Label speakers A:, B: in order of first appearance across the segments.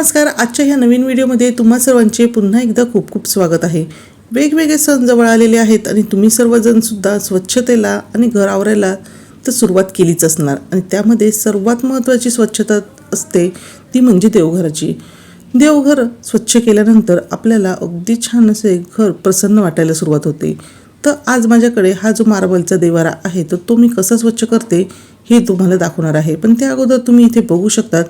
A: नमस्कार आजच्या ह्या नवीन व्हिडिओमध्ये तुम्हा सर्वांचे पुन्हा एकदा खूप खूप स्वागत आहे. वेगवेगळे सण जवळ आलेले आहेत आणि तुम्ही सर्वजणसुद्धा स्वच्छतेला आणि घर आवरायला तर सुरुवात केलीच असणार आणि त्यामध्ये सर्वात महत्त्वाची स्वच्छता असते ती म्हणजे देवघराची. देवघर स्वच्छ केल्यानंतर आपल्याला अगदी छान असे घर प्रसन्न वाटायला सुरुवात होते. तर आज माझ्याकडे हा जो मार्बलचा देवारा आहे तर तो मी कसा स्वच्छ करते हे तुम्हाला दाखवणार आहे. पण त्या अगोदर तुम्ही इथे बघू शकतात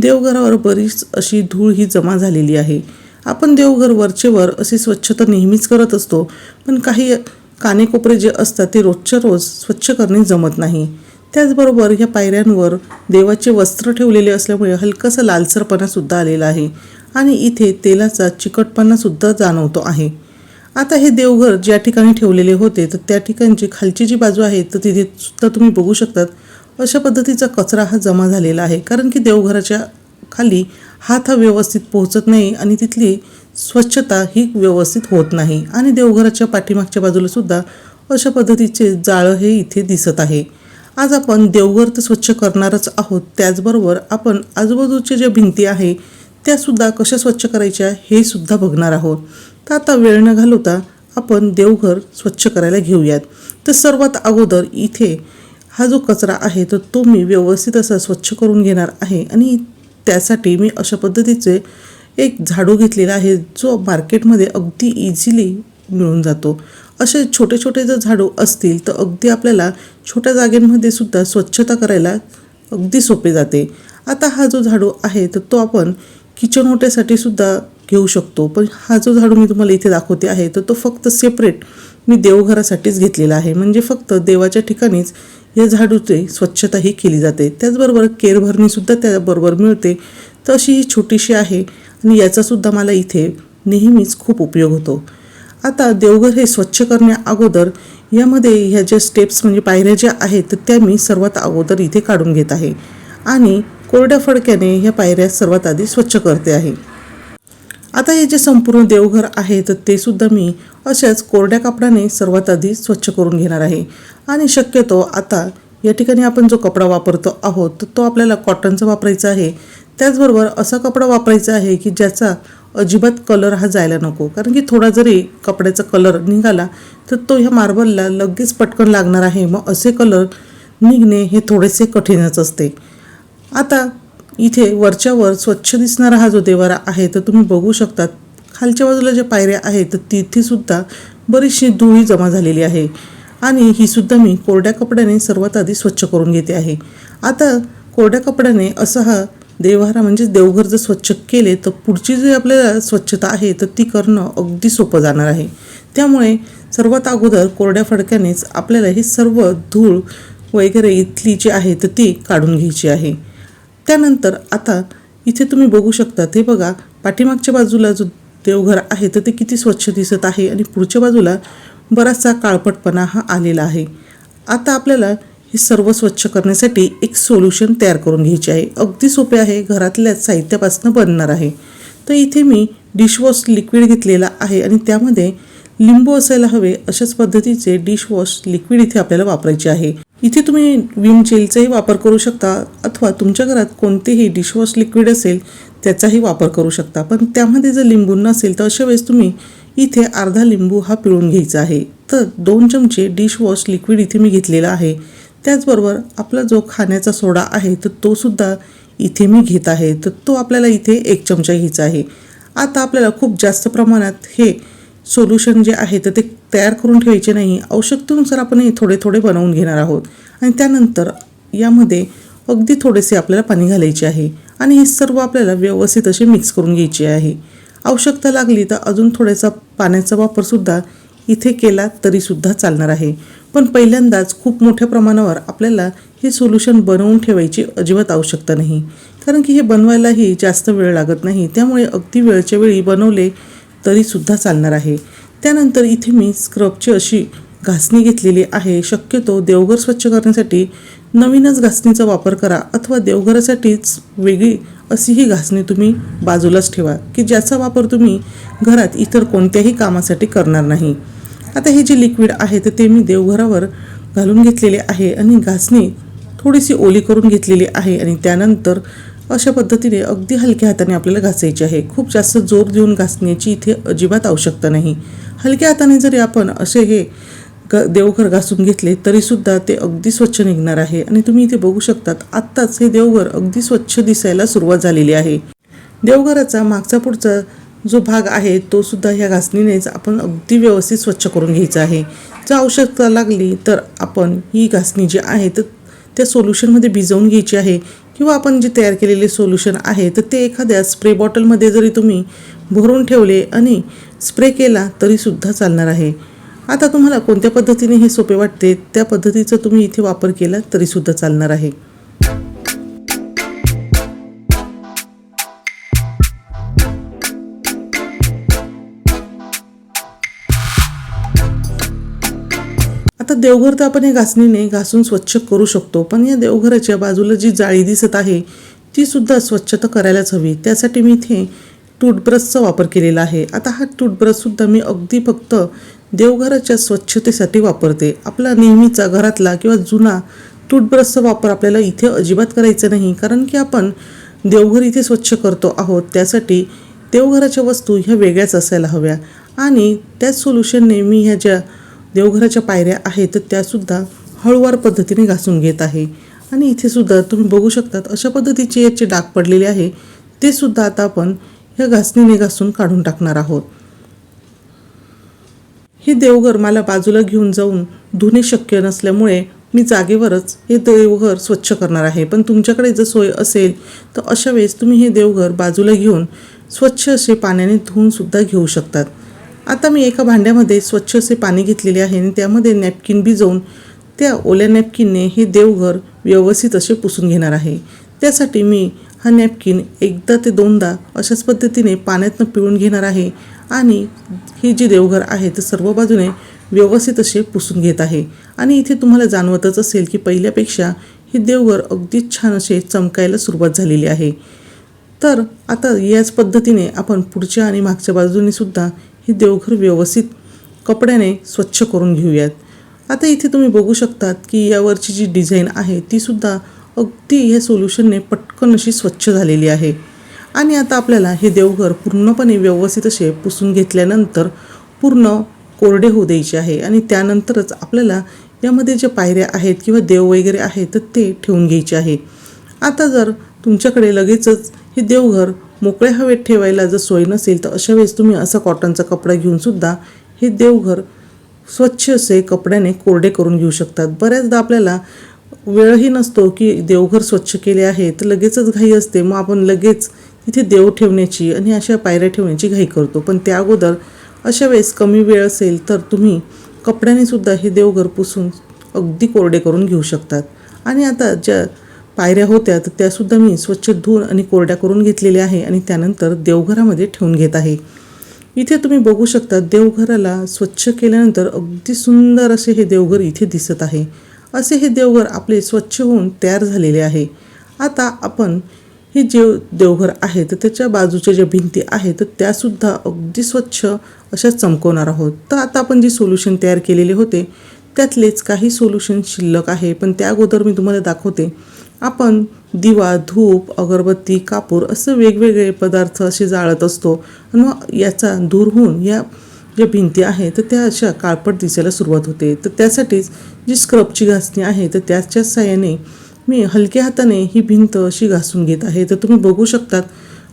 A: देवघरावर बरीच अशी धूळ ही जमा झालेली आहे. आपण देवघर वरचे वर अशी स्वच्छता नेहमीच करत असतो पण काही कानेकोपरे जे असतात ते रोजच्या रोज स्वच्छ करणे जमत नाही. त्याचबरोबर ह्या पायऱ्यांवर देवाचे वस्त्र ठेवलेले असल्यामुळे हलकासा लालसरपणासुद्धा आलेला आहे आणि इथे तेलाचा चिकटपणासुद्धा जाणवतो आहे. आता हे देवघर ज्या ठिकाणी ठेवलेले होते तर त्या ठिकाणची खालची जी बाजू आहे तर तिथे सुद्धा तुम्ही बघू शकतात अशा पद्धतीचा कचरा हा जमा झालेला आहे. कारण की देवघराच्या खाली हात हा व्यवस्थित पोहोचत नाही आणि तिथली स्वच्छता ही व्यवस्थित होत नाही. आणि देवघराच्या पाठीमागच्या बाजूला सुद्धा अशा पद्धतीचे जाळं हे इथे दिसत आहे. आज आपण देवघर तर स्वच्छ करणारच आहोत. त्याचबरोबर आपण आजूबाजूच्या ज्या भिंती आहे त्यासुद्धा कशा स्वच्छ करायच्या हे सुद्धा बघणार आहोत. तर आता वेळ न घालवता आपण देवघर स्वच्छ करायला घेऊयात. तर सर्वात अगोदर इथे हा जो कचरा आहे तर तो मी व्यवस्थित असा स्वच्छ करून घेणार आहे. आणि त्यासाठी मी अशा पद्धतीचे एक झाडू घेतलेला आहे जो मार्केटमध्ये अगदी इझिली मिळून जातो. असे छोटे छोटे जर झाडू असतील तर अगदी आपल्याला छोट्या जागेमध्ये सुद्धा स्वच्छता करायला अगदी सोपे जाते. आता हा जो झाडू आहे तर तो आपण किचन ओट्यासाठी सुद्धा घेऊ शकतो. पण हा जो झाडू मी तुम्हाला इथे दाखवते आहे तर तो फक्त सेपरेट मी देवघरासाठीच घेतलेला आहे. म्हणजे फक्त देवाच्या ठिकाणीच या झाडूची स्वच्छताही केली जाते. त्याचबरोबर केरभरणीसुद्धा त्याबरोबर मिळते. तर अशी ही छोटीशी आहे आणि याचासुद्धा मला इथे नेहमीच खूप उपयोग होतो. आता देवघर हे स्वच्छ करण्या अगोदर यामध्ये ह्या ज्या स्टेप्स म्हणजे पायऱ्या ज्या आहेत तर त्या मी सर्वात अगोदर इथे काढून घेत आहे. आणि कोरड्या फडक्याने ह्या पायऱ्या सर्वात आधी स्वच्छ करते आहे. आता हे जे संपूर्ण देवघर आहे तर ते सुद्धा मी अशाच कोरड्या कापडाने सर्वात आधी स्वच्छ करून घेणार आहे. आणि शक्यतो आता या ठिकाणी आपण जो कपडा वापरतो आहोत तर तो आपल्याला कॉटनचा वापरायचा आहे. त्याचबरोबर असा कपडा वापरायचा आहे की ज्याचा अजिबात कलर हा जायला नको. कारण की थोडा जरी कपड्याचा कलर निघाला तर तो ह्या मार्बलला लगेच पटकन लागणार आहे. मग असे कलर निघणे हे थोडेसे कठीणच असते. आता इथे वरच्यावर स्वच्छ दिसणारा हा जो देवारा आहे तर तुम्ही बघू शकतात. खालच्या बाजूला ज्या पायऱ्या आहेत तर तिथेसुद्धा बरीचशी धुळी जमा झालेली आहे. आणि ही सुद्धा मी कोरड्या कपड्याने सर्वात आधी स्वच्छ करून घेते आहे. आता कोरड्या कपड्याने असा हा देवहारा म्हणजे देवघर जर स्वच्छ केले तर पुढची जी आपल्याला स्वच्छता आहे तर ती करणं अगदी सोपं जाणार आहे. त्यामुळे सर्वात अगोदर कोरड्या फडक्यानेच आपल्याला ही सर्व धूळ वगैरे इथली जी आहे तर ती काढून घ्यायची आहे. त्यानंतर आता इथे तुम्ही बघू शकता ते बघा पाठीमागच्या बाजूला जो देवघर आहे तर ते किती स्वच्छ दिसत आहे आणि पुढच्या बाजूला बराचसा काळपटपणा हा आलेला आहे. आता आपल्याला हे सर्व स्वच्छ करण्यासाठी एक सोल्युशन तयार करून घ्यायचे आहे. अगदी सोपे आहे घरातल्या साहित्यापासून बनणार आहे. तर इथे मी डिशवॉश लिक्विड घेतलेला आहे आणि त्यामध्ये लिंबू असायला हवे अशाच पद्धतीचे डिशवॉश लिक्विड इथे आपल्याला वापरायचे आहे. इथे तुम्ही विम जेलचाही वापर करू शकता अथवा तुमच्या घरात कोणतेही डिशवॉश लिक्विड असेल त्याचाही वापर करू शकता. पण त्यामध्ये जर लिंबू नसेल तर अशा वेळेस तुम्ही इथे अर्धा लिंबू हा पिळून घ्यायचा आहे. तर दोन चमचे डिशवॉश लिक्विड इथे मी घेतलेला आहे. त्याचबरोबर आपला जो खाण्याचा सोडा आहे तर तो सुद्धा इथे मी घेत आहे. तर तो आपल्याला इथे एक चमचा घ्यायचा आहे. आता आपल्याला खूप जास्त प्रमाणात हे सोल्युशन जे आहे तर ते तयार करून ठेवायचे नाही. आवश्यकतेनुसार आपण हे थोडे थोडे बनवून घेणार आहोत. आणि त्यानंतर यामध्ये अगदी थोडेसे आपल्याला पाणी घालायचे आहे. आणि हे सर्व आपल्याला व्यवस्थित असे मिक्स करून घ्यायचे आहे. आवश्यकता लागली तर अजून थोड्यासा पाण्याचा वापरसुद्धा इथे केला तरीसुद्धा चालणार आहे. पण पहिल्यांदाच खूप मोठ्या प्रमाणावर आपल्याला हे सोल्युशन बनवून ठेवायची अजिबात आवश्यकता नाही. कारण की हे बनवायलाही जास्त वेळ लागत नाही. त्यामुळे अगदी वेळच्या वेळी बनवले तरीसुद्धा चालणार आहे. त्यानंतर इथे मी स्क्रबची अशी घासणी घेतलेली आहे. शक्यतो देवघर स्वच्छ करण्यासाठी नवीनच घासणीचा वापर करा अथवा देवघरासाठीच वेगळी अशी ही घासणी तुम्ही बाजूलाच ठेवा की ज्याचा वापर तुम्ही घरात इतर कोणत्याही कामासाठी करणार नाही. आता हे जे लिक्विड आहे तर ते मी देवघरावर घालून घेतलेले आहे आणि घासणी थोडीशी ओली करून घेतलेली आहे आणि त्यानंतर अशा पद्धतीने अगदी हलक्या हाताने आपल्याला घासायची आहे. खूप जास्त जोर देऊन घासण्याची इथे अजिबात आवश्यकता नाही. हलक्या हाताने जरी आपण असे हे ग देवघर घासून घेतले तरीसुद्धा ते अगदी स्वच्छ निघणार आहे. आणि तुम्ही इथे बघू शकतात आत्ताच हे देवघर अगदी स्वच्छ दिसायला सुरुवात झालेली आहे. देवघराचा मागचा पुढचा जो भाग आहे तो सुद्धा ह्या घासणीनेच आपण अगदी व्यवस्थित स्वच्छ करून घ्यायचा आहे. जर आवश्यकता लागली तर आपण ही घासणी जी आहे तर त्या सोल्युशनमध्ये भिजवून घ्यायची आहे. किंवा आपण जे तयार केलेले सोल्युशन आहे तर ते एखाद्या स्प्रे बॉटलमध्ये जरी तुम्ही भरून ठेवले आणि स्प्रे केला तरीसुद्धा चालणार आहे. आता तुम्हाला कोणत्या पद्धतीने हे सोपे वाटते? त्या पद्धतीचा तुम्ही इथे वापर केला तरीसुद्धा चालणार आहे. देवघर तर आपण हे घासणीने घासून स्वच्छ करू शकतो पण या देवघराच्या बाजूला जी जाळी दिसत आहे ती सुद्धा स्वच्छता करायलाच हवी. त्यासाठी मी इथे टूथब्रशचा वापर केलेला आहे. आता हा टूथब्रशसुद्धा मी अगदी फक्त देवघराच्या स्वच्छतेसाठी वापरते. आपला नेहमीचा घरातला किंवा जुना टूथब्रशचा वापर आपल्याला इथे अजिबात करायचा नाही कारण की आपण देवघर इथे स्वच्छ करतो आहोत. त्यासाठी देवघराच्या वस्तू ह्या वेगळ्याच असायला हव्या. आणि त्याच सोल्युशनने मी ह्या ज्या देवघराच्या पायऱ्या आहेत तर त्यासुद्धा हळूवार पद्धतीने घासून घेत आहे. आणि इथे सुद्धा तुम्ही बघू शकतात अशा पद्धतीचे याचे डाग पडलेले आहे ते सुद्धा आता आपण ह्या घासणीने घासून काढून टाकणार आहोत. हे देवघर मला बाजूला घेऊन जाऊन धुणे शक्य नसल्यामुळे मी जागेवरच हे देवघर स्वच्छ करणार आहे. पण तुमच्याकडे जर सोय असेल तर अशा वेळेस तुम्ही हे देवघर बाजूला घेऊन स्वच्छ असे पाण्याने धुवून सुद्धा घेऊ शकतात. आता मी एका भांड्यामध्ये स्वच्छ असे पाणी घेतलेले आहे आणि त्यामध्ये नॅपकिन भिजवून त्या ओल्या नॅपकिनने हे देवघर व्यवस्थित असे पुसून घेणार आहे. त्यासाठी मी हा नॅपकिन एकदा ते दोनदा अशाच पद्धतीने पाण्यातनं पिळून घेणार आहे आणि हे जे देवघर आहे ते सर्व बाजूने व्यवस्थित असे पुसून घेत आहे. आणि इथे तुम्हाला जाणवतच असेल की पहिल्यापेक्षा हे देवघर अगदीच छान असे चमकायला सुरुवात झालेली आहे. तर आता याच पद्धतीने आपण पुढच्या आणि मागच्या बाजूने सुद्धा हे देवघर व्यवस्थित कपड्याने स्वच्छ करून घेऊयात. आता इथे तुम्ही बघू शकतात की यावरची जी डिझाईन आहे तीसुद्धा अगदी ह्या सोल्युशनने पटकन अशी स्वच्छ झालेली आहे. आणि आता आपल्याला हे देवघर पूर्णपणे व्यवस्थित असे पुसून घेतल्यानंतर पूर्ण कोरडे होऊ द्यायचे आहे. आणि त्यानंतरच आपल्याला यामध्ये ज्या पायऱ्या आहेत किंवा देव वगैरे आहेत तर ते ठेवून घ्यायचे आहे. आता जर तुमच्याकडे लगेचच हे देवघर मोकळ्या हवेत ठेवायला जर सोय नसेल तर अशा वेळेस तुम्ही असा कॉटनचा कपडा घेऊन सुद्धा हे देवघर स्वच्छ असे कपड्याने कोरडे करून घेऊ शकतात. बऱ्याचदा आपल्याला वेळही नसतो की देवघर स्वच्छ केले आहे तर लगेचच घाई असते. मग आपण लगेच तिथे देव ठेवण्याची आणि अशा पायऱ्या ठेवण्याची घाई करतो. पण त्या अगोदर अशा वेळेस कमी वेळ असेल तर तुम्ही कपड्याने सुद्धा हे देवघर पुसून अगदी कोरडे करून घेऊ शकतात. आणि आता ज्या पायऱ्या होत्या तर त्यासुद्धा मी स्वच्छ धुवून आणि कोरड्या करून घेतलेल्या आहे आणि त्यानंतर देवघरामध्ये ठेवून घेत आहे. इथे तुम्ही बघू शकता देवघराला स्वच्छ केल्यानंतर अगदी सुंदर असे हे देवघर इथे दिसत आहे. असे हे देवघर आपले स्वच्छ होऊन तयार झालेले आहे. आता आपण हे जे देवघर आहे तर त्याच्या बाजूच्या ज्या भिंती आहेत तर त्यासुद्धा अगदी स्वच्छ अशा चमकवणार आहोत. तर आता आपण जे सोल्युशन तयार केलेले होते त्यातलेच काही सोल्युशन शिल्लक आहे. पण त्या अगोदर मी तुम्हाला दाखवते. आपण दिवा धूप अगरबत्ती कापूर असं वेगवेगळे पदार्थ असे जाळत असतो. आणि मग याचा दूर होऊन या ज्या भिंती आहेत तर त्या अशा काळपट दिसायला सुरुवात होते. तर त्यासाठीच जी स्क्रबची घासणी आहे तर त्याच्या साह्याने मी हलक्या हाताने ही भिंत अशी घासून घेत आहे. तर तुम्ही बघू शकतात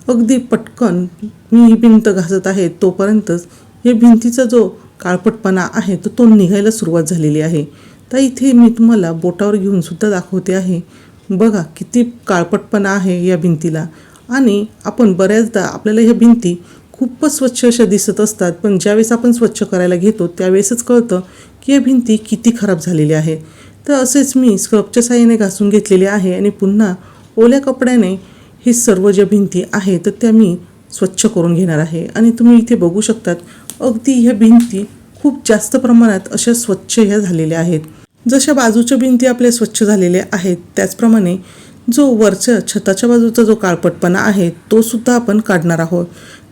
A: अगदी पटकन मी ही भिंत घासत आहे. तोपर्यंतच या भिंतीचा जो काळपटपणा आहे तर तो निघायला सुरुवात झालेली आहे. तर इथे मी तुम्हाला बोटावर घेऊन सुद्धा दाखवते आहे. बघा किती काळपटपणा आहे या भिंतीला. आणि आपण बऱ्याचदा आपल्याला ह्या भिंती खूपच स्वच्छ अशा दिसत असतात पण ज्यावेळेस आपण स्वच्छ करायला घेतो त्यावेळेसच कळतं की या भिंती किती खराब झालेल्या आहेत तर असेच मी स्क्रबच्या साह्याने घासून घेतलेले आहे आणि पुन्हा ओल्या कपड्याने हे सर्व ज्या भिंती आहेत तर त्या मी स्वच्छ करून घेणार आहे. आणि तुम्ही इथे बघू शकतात अगदी ह्या भिंती खूप जास्त प्रमाणात अशा स्वच्छ ह्या झालेल्या आहेत. जशा बाजूच्या भिंती आपल्या स्वच्छ झालेल्या आहेत त्याचप्रमाणे जो वरच्या छताच्या बाजूचा जो काळपटपणा आहे तो सुद्धा आपण काढणार आहोत.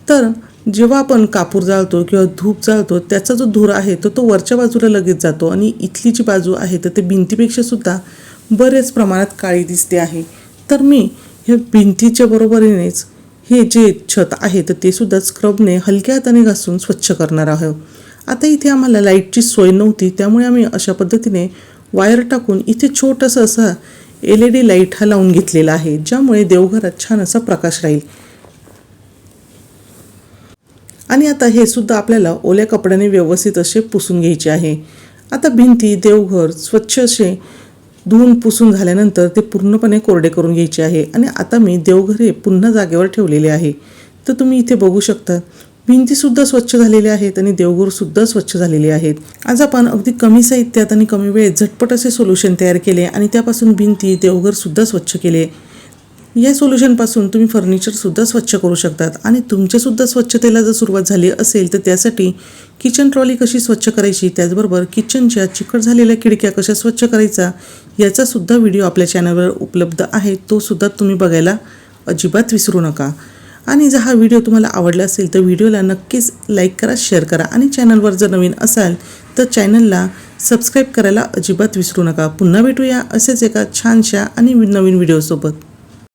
A: तर जेव्हा आपण कापूर जाळतो किंवा धूप जाळतो त्याचा जो धूर आहे तो तो वरच्या बाजूला लगेच जातो आणि इथली जी बाजू आहे तर ते भिंतीपेक्षा सुद्धा बरेच प्रमाणात काळी दिसते आहे. तर मी ह्या भिंतीच्या बरोबरीनेच हे जे छत आहे तर ते सुद्धा स्क्रबने हलक्या हाताने घासून स्वच्छ करणार आहोत आता इथे आम्हाला लाईटची सोय नव्हती त्यामुळे आम्ही अशा पद्धतीने वायर टाकून इथे छोटंसं असा एल ई डी लाइट हा लावून घेतलेला आहे ज्यामुळे देवघरात छान असा प्रकाश राहील. आणि आता हे सुद्धा आपल्याला ओल्या कपड्याने व्यवस्थित असे पुसून घ्यायचे आहे. आता भिंती देवघर स्वच्छ असे धुवून पुसून झाल्यानंतर ते पूर्णपणे कोरडे करून घ्यायचे आहे. आणि आता मी देवघर हे पुन्हा जागेवर ठेवलेले आहे. तर तुम्ही इथे बघू शकता भिंतीसुद्धा स्वच्छ झालेल्या आहेत आणि देवघरसुद्धा स्वच्छ झालेले आहेत. आज आपण अगदी कमी साहित्यात आणि कमी वेळेत झटपट असे सोल्युशन तयार केले आणि त्यापासून भिंती देवघरसुद्धा स्वच्छ केले. या सोल्युशनपासून तुम्ही फर्निचरसुद्धा स्वच्छ करू शकतात आणि तुमच्यासुद्धा स्वच्छतेला जर सुरुवात झाली असेल तर त्यासाठी किचन ट्रॉली कशी स्वच्छ करायची त्याचबरोबर किचनच्या चिकट झालेल्या खिडक्या कशा स्वच्छ करायचा याचासुद्धा व्हिडिओ आपल्या चॅनलवर उपलब्ध आहे. तोसुद्धा तुम्ही बघायला अजिबात विसरू नका. आणि जर हा व्हिडिओ तुम्हाला आवडला असेल तर व्हिडिओला नक्कीच लाईक करा शेअर करा. आणि चॅनलवर जर नवीन असाल तर चॅनलला सबस्क्राईब करायला अजिबात विसरू नका. पुन्हा भेटूया असेच एका छानशा आणि नवीन व्हिडिओसोबत.